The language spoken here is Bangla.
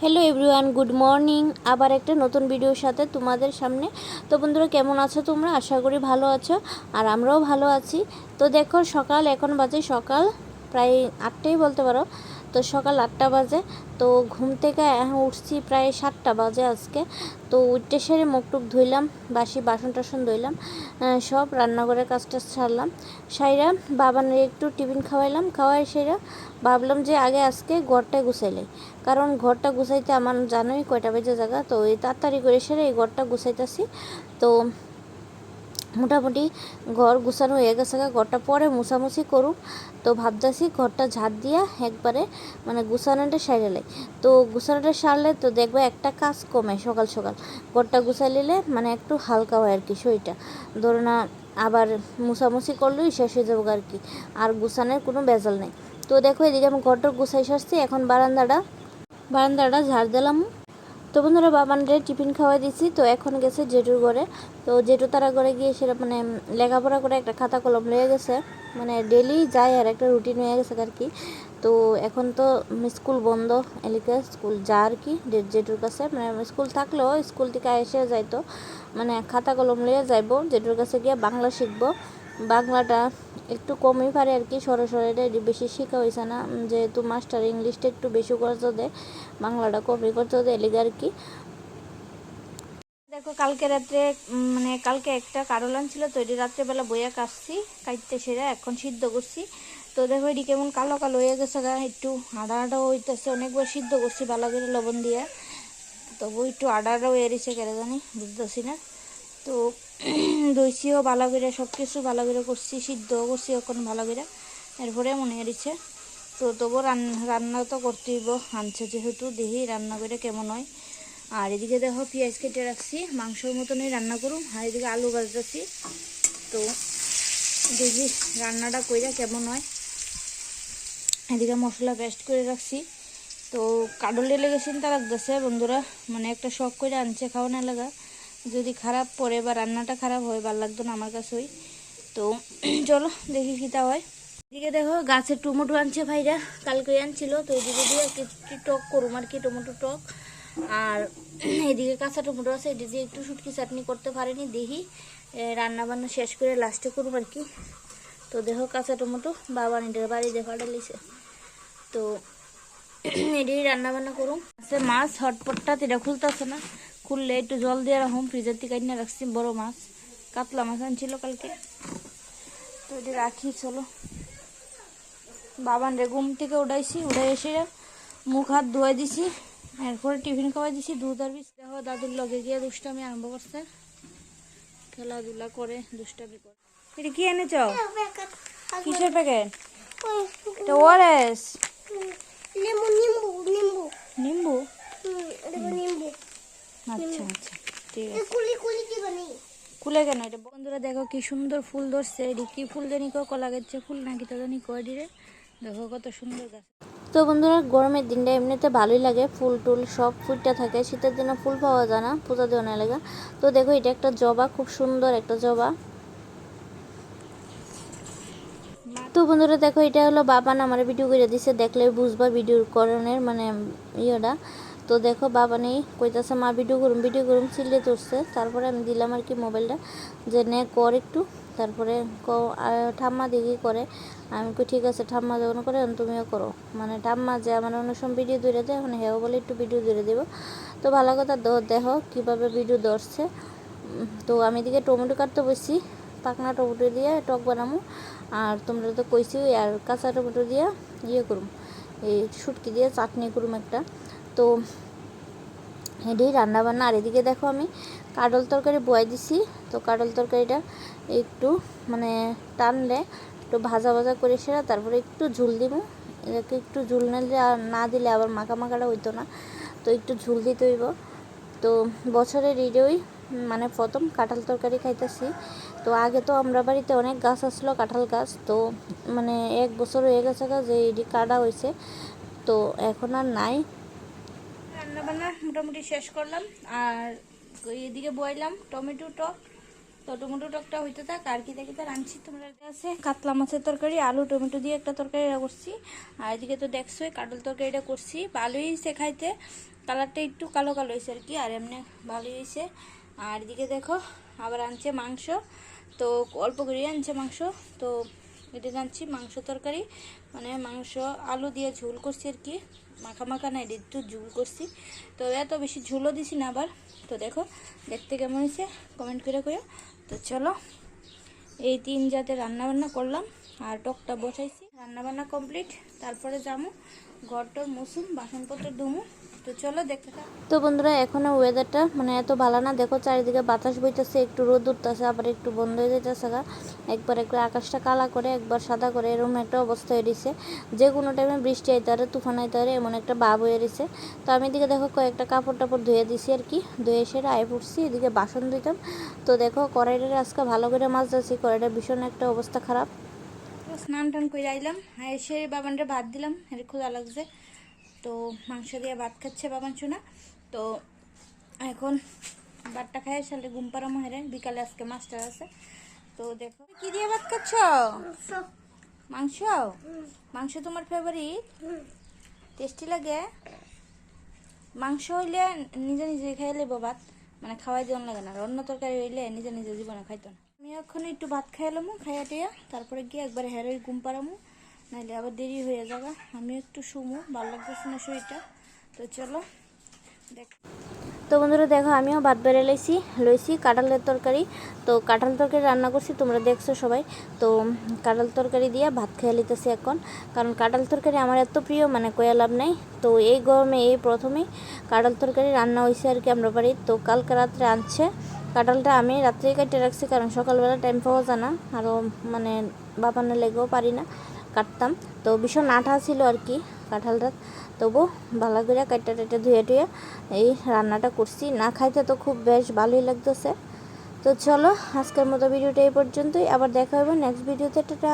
হ্যালো এভরিওয়ান গুড মর্নিং আবার একটা নতুন ভিডিওর সাথে তোমাদের সামনে। তো বন্ধুরা, কেমন আছো তোমরা? আশা করি ভালো আছো, আর আমরাও ভালো আছি। তো দেখো, সকাল, এখন বাজে সকাল, প্রায় আটটাই বলতে পারো। তো সকাল আটটা বাজে। তো ঘুম থেকে উঠছি প্রায় সাতটা বাজে আজকে। তো উঠতে সেরে মুখ টুক ধুইলাম, বাসি বাসন টাসন ধুইলাম সব রান্নাঘরের কাজটা ছাড়লাম সাইরা বাবানের একটু টিফিন খাওয়াইলাম, খাওয়াই সেরা ভাবলাম যে আগে আজকে ঘরটা গুছাইলাই কারণ ঘরটা গুছাইতে আমার জানোই কয়টা বেজে জায়গা, তো এই তাড়াতাড়ি করে সেরে এই ঘরটা গুছাইতেছি। তো মোটামুটি ঘর গুছানো হয়ে গেছে ঘরটা পরে মুছামুছি করুক। তো ভাবতেছি ঘরটা ঝাড় দিয়া একবারে মানে গুছানোটা সারলে তো গুছানোটা সারলে তো দেখবে একটা কাজ কমে সকাল সকাল। ঘরটা গুছাই নিলে মানে একটু হালকা হয় আর কি শরীরটা। ধরো না আবার মুছামুছি করলেই শেষ হয়ে যাব আর কি আর গুছানোর কোনো বেজাল নেই। তো দেখো এদিকে আমি ঘরটা গুছাই সারছি, এখন বারান্দাটা বারান্দাটা ঝাড় দিলাম। তো বন্ধুরা বাবানরে টিফিন খাওয়াই দিছি, তো এখন গেছে জেঠুর ঘরে। তো জেঠু তারা ঘরে গিয়ে সেটা মানে লেখাপড়া করে একটা খাতা কলম লয়ে গেছে। মানে ডেলি যায় আর একটা রুটিন হয়ে গেছে আর কি। তো এখন তো স্কুল বন্ধ, এলিকা স্কুল যা আর কি জেঠুর কাছে। মানে স্কুল থাকলেও স্কুল থেকে এসে যাইতো। মানে খাতা কলম লয়ে যাইবো, জেঠুর কাছে গিয়ে বাংলা শিখব। বাংলাটা একটু কমই পারে আর কি, সরাসরি বেশি শেখা হয়েছে না। যেহেতু মাস্টার ইংলিশটা একটু বেশি করতে দেয় বাংলাটা কমই করতে দেয় এলিগে আর কি। দেখো, কালকে রাত্রে মানে কালকে একটা কারলান ছিল তো রাত্রেবেলা বইয়া কাটছি, কাটতে সেরা এখন সিদ্ধ করছি। তো দেখো, এটি কেমন কালো কালো হয়ে গেছে গা, একটু আডা আডা হইতেছে, অনেকবার সিদ্ধ করছি ভালো করে লবণ দিয়ে। তবু একটু আডা আডা হয়ে রয়েছে কেন জানি, বুঝতেছি না। তো দইছিও ভালো করে সব কিছু ভালো করে করছি সিদ্ধ করছি এখন ভালো করে। এরপরে মনে হয়েছে তো তবু রান্না রান্না তো করতেই হইব আনছে যেহেতু, দেখি রান্না করে কেমন হয়। আর এদিকে দেখো পেঁয়াজ কেটে রাখছি, মাংসর মতনই রান্না করুম। আর এদিকে আলু ভাজতেছি। তো দেখি রান্নাটা কইরা কেমন হয়। এদিকে মশলা পেস্ট করে রাখছি। তো কাডলে লেগে চিন্তা লাগতেছে বন্ধুরা মানে একটা শখ করে আনছে খাওয়ানো লাগা। যদি খারাপ পড়ে বা রান্নাটা খারাপ হয়, ভালো লাগতো না আমার কাছে ওই। তো চলো, দেখি কিতা হয়। এদিকে দেখো গাছের টমেটো আনছে ভাইরা, কালকে আনছিল, তো এদিকে দিয়ে কি টক করুম আর কি, টমেটো টক। আর এদিকে কাঁচা টমেটো আছে, এদিকে দিয়ে একটু শুটকি চাটনি করতে পারেনি, দেখি রান্না বান্না শেষ করে লাস্টে করুম আর কি। তো দেখো, কাঁচা টমেটো, বাবা বাড়ি দেখা ডালিছে তো এটি রান্না বান্না করুম। আছে মাছ, হটপটটা, এটা খুলতেছে না। খুললে একটু জল দিয়ে রাখুম ফ্রিজের থেকে কিনে রাখছি বড় মাছ কাতলা মাছ আনছিল কালকে। তো এটি রাখি চলো। বাবান রে ঘুম থেকে উঠাইছি উঠাই এসে মুখ হাত ধুয়ে দিছি এরপরে টিফিন খাওয়াই দিছি দুধ আর বিস্কুট। দেখো দাদুর লগে গিয়ে দুষ্টামি আরম্ভ করছে। খেলাধুলা করে দুষ্টামি করে। এটা কি এনেছ? কিসের প্যাকেট এটা লেমন নিম্বু নিম্বু। নিম্বু? নিম্বু। আচ্ছা আচ্ছা ঠিক আছে। কুলি কুলি কি বানি খুলে কেন এটা? বন্ধুরা দেখো কি সুন্দর ফুল ধরছে। এটি কি ফুল জানি কো? কলা গাছে ফুল নাকি তা জানি কয় দিরে দেখো কত সুন্দর গাছ। তো বন্ধুরা গরমের দিনটা এমনিতে ভালোই লাগে। ফুল টুল সব ফুলটা থাকে। শীতের দিনে ফুল পাওয়া যায় না পূজা দেওয়া না লাগে। তো দেখো এটা একটা জবা খুব সুন্দর একটা জবা। তো বন্ধুরা দেখো এটা হলো বাবা না আমার ভিডিও করে দিছে। দেখলে বুঝবা ভিডিওর করণের মানে ইয়েটা। তো দেখো বাবা নেই, কইতাছে, মা ভিডিও করুম ভিডিও করুম চিল্লে তুলছে তারপরে আমি দিলাম আর কি মোবাইলটা যে নে, কর একটু। তারপরে ক ঠাম্মা দেখি করে। আমি কই, ঠিক আছে, ঠাম্মা যখন করে তুমিও করো। মানে ঠাম্মা, যে আমার অন্য সময় ভিডিও দূরে দেয়, এখন হেও বলে একটু ভিডিও দূরে দেবো। তো ভালো কথা দেখো কীভাবে ভিডিও ধরছে। তো আমি এদিকে টমেটো কাটতে বসছি, পাকনা টমেটো দিয়ে টক বানামো। আর তোমরা তো কইছি আর কাঁচা টমেটো দিয়ে ইয়ে করুম, এই শুটকি দিয়ে চাটনি করুম একটা। তো এটাই রান্না বান্না আর এদিকে দেখো আমি কাটল তরকারি বয়াই দিছি। তো কাডল তরকারিটা একটু মানে টানলে একটু ভাজা ভাজা করে সেরা, তারপরে একটু ঝুল দিব। এটাকে একটু ঝুল নিলে আর না দিলে আবার মাখা মাখাটা হইতো না। তো একটু ঝুল দিতে হইব। তো বছরের ঈদেই মানে প্রথম কাঁঠাল তরকারি খাইতেছি। তো আগে তো আমরা বাড়িতে অনেক গাছ আসলো, কাঁঠাল গাছ। তো মানে এক বছর হয়ে গেছে গাছ এটি কাটা হয়েছে তো এখন আর নাই। রান্না বান্না মোটামুটি শেষ করলাম। আর এদিকে বইলাম, টমেটো টক। তো টমেটো টকটা হইতে থাক, আর কি দেখি তার আনছি তোমরা আছে কাতলা মাছের তরকারি, আলু, টমেটো দিয়ে একটা তরকারি এটা করছি। আর এদিকে তো দেখছোই কাটল তরকারিটা করছি। ভালোই সে খাইতে। কালারটা একটু কালো কালো হয়েছে আর কি, আর এমনি ভালোই হয়েছে। আর এদিকে দেখো, আবার আনছে মাংস। তো অল্প করে আনছে মাংস। তো এটা জানছি, মাংস তরকারি মানে মাংস, আলু দিয়ে ঝোল করছি আর কি। মাখা মাখা না, এটা একটু ঝোল করছি। তো এত বেশি ঝোলও দিছি না আবার। তো দেখো, দেখতে কেমন হয়েছে কমেন্ট করে করে তো চলো, এই তিন জাতের রান্না বান্না করলাম, আর টকটা বসাইছি। রান্না বান্না কমপ্লিট তারপরে যাব ঘরটর মুসুম, বাসনপত্র ধুমু। তো চলো দেখতে তো বন্ধুরা এখনও ওয়েদারটা মানে এত ভালো না। দেখো চারিদিকে বাতাস বইতেছে একটু রোদ উঠতেছে আবার একটু বন্ধ হয়ে যাইতেছে গা। একবার একবার আকাশটা কালা করে একবার সাদা করে এরকম একটা অবস্থা হয়ে যে কোনো টাইমে বৃষ্টি আইতে পারে তুফান আইতে পারে এমন একটা ভাব হয়ে দিছে তো আমি এদিকে দেখো কয়েকটা কাপড় টাপড় ধুয়ে দিছি আর কি। ধুয়ে এসে আয় পড়ছি এদিকে বাসন ধুইতাম। তো দেখো কড়াইটার আজকে ভালো করে মাছ যাচ্ছি কড়াইটা ভীষণ একটা অবস্থা খারাপ। স্নান টান করে আইলাম এসে বাবানরে ভাত দিলাম এর ক্ষুধা লাগছে। তো মাংস দিয়ে ভাত খাচ্ছে বাবান শোনা তো এখন ভাতটা খাই সালে ঘুম পাড়ামো হেরে বিকালে আজকে মাস্টার আছে। তো দেখো কি দিয়ে ভাত খাচ্ছ? মাংস? মাংস তোমার ফেভারিট টেস্টি লাগে? মাংস হইলে নিজে নিজে খাইলে ভাত মানে খাওয়াই দিন লাগে না। অন্য তরকারি হইলে নিজে নিজে জীবনে খাইতো না। আমি এখন একটু ভাত খাইলাম খাইয়া টিয়া, তারপরে গিয়ে একবার হেরে ঘুম পাড়ামু। নাহলে আবার দেরি হয়ে যাবে। আমি একটু শুমু, ভালো লাগতেছে না শরীরটা। তো চলো, দেখ। তো বন্ধুরা, দেখো, আমিও ভাত বেড়ে লইছি লইছি কাঁঠালের তরকারি। তো কাঁঠাল তরকারি রান্না করছি, তোমরা দেখছ সবাই। তো কাঁঠাল তরকারি দিয়ে ভাত খেয়ে লিতেছি এখন। কারণ কাঁঠাল তরকারি আমার এত প্রিয় মানে কয়া লাভ নাই। তো এই গরমে, এই প্রথমেই কাঁঠাল তরকারি রান্না হয়েছে আর কি আমরা বাড়ি তো কালকে রাত্রে আনছে। কাঁঠালটা আমি রাত্রেই কেটে রাখছি, কারণ সকালবেলা টাইম পাওয়া যায় না। আরও মানে বাবানে লেগেও পারি না। কাটতাম। তো ভীষণ আঠা ছিল আর কি কাঁঠালটা তবু ভালো করে কাটা টাটা ধুয়ে টুয়ে এই রান্নাটা করছি। না খাইতে তো খুব বেশ ভালোই লাগতেছে। তো চলো আজকের মতো ভিডিওটা এই পর্যন্তই। আবার দেখা হবে নেক্সট ভিডিওতে টাটা।